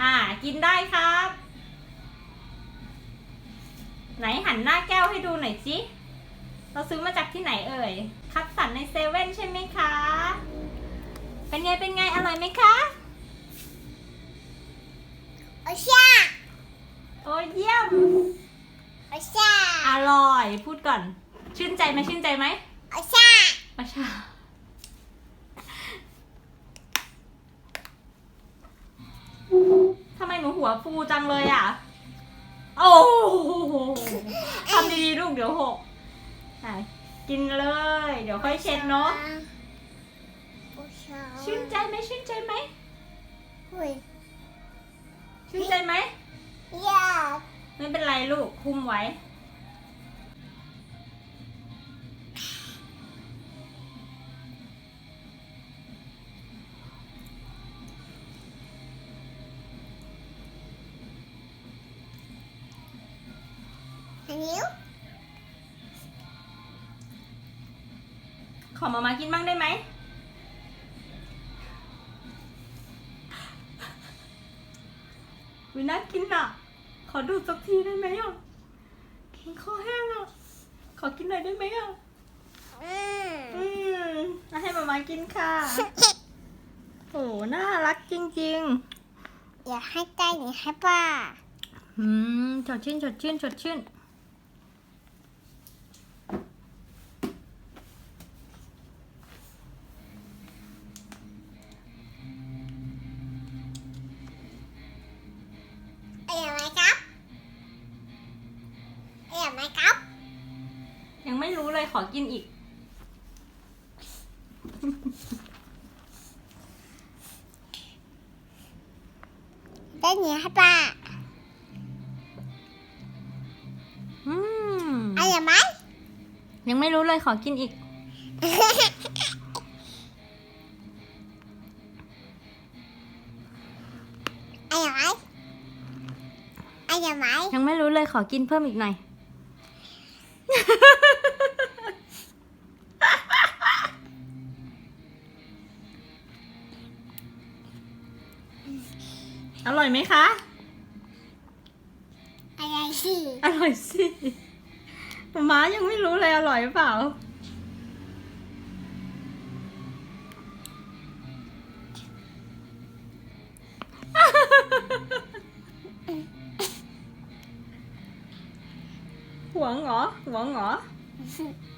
อ่า กินได้ครับ ไหนหันหน้าแก้วให้ดูหน่อยสิเราซื้อมาจากที่ไหนเอ่ย คัดสรรในเซเว่นใช่ไหมคะ เป็นไง เป็นไง อร่อยไหมคะโอช่าโอ้เยี่ยมโอช่าอร่อย พูดก่อน ชื่นใจไหมชื่นใจไหมโอช่ามาชาทำไมหนูหั วฟูจังเลยอะ โอ้โหทำดีๆลูกเดี๋ยวหกอะกินเลย เดี๋ยวค่อยเช็ดเนาะโอช่าชื่นใจไหมชื่นใจไหมอุ้ยชื่นใจไหม อยาก ไม่เป็นไรลูกคุมไว้ นนี้ขอมามากินบ้างได้ไหม วิน่ากินอะ ขอดูสักทีได้ไหมอะกินคอแห้งอะ ขอกินหน่อยได้ไหมอะ อืมอืมเอาให้มามากินค่ะ โอ้ น่ารักจริงอยากให้ใจหนีให้ป้าๆอืมสดชื่นสดชื่นสดชื่น รู้เลยขอกินอีก ได้หนีให้ป้าอืมเอ๋ไหมยังไม่รู้เลยขอกินอีกเอ๋ไหมเอ๋ไหม ยังไม่รู้เลยขอกินเพิ่มอีกหน่อย อร่อยไหมคะ อะไรสิอร่อยสิม้ายังไม่รู้เลยอร่อยหรือเปล่า หวงเหรอหวงเหรออ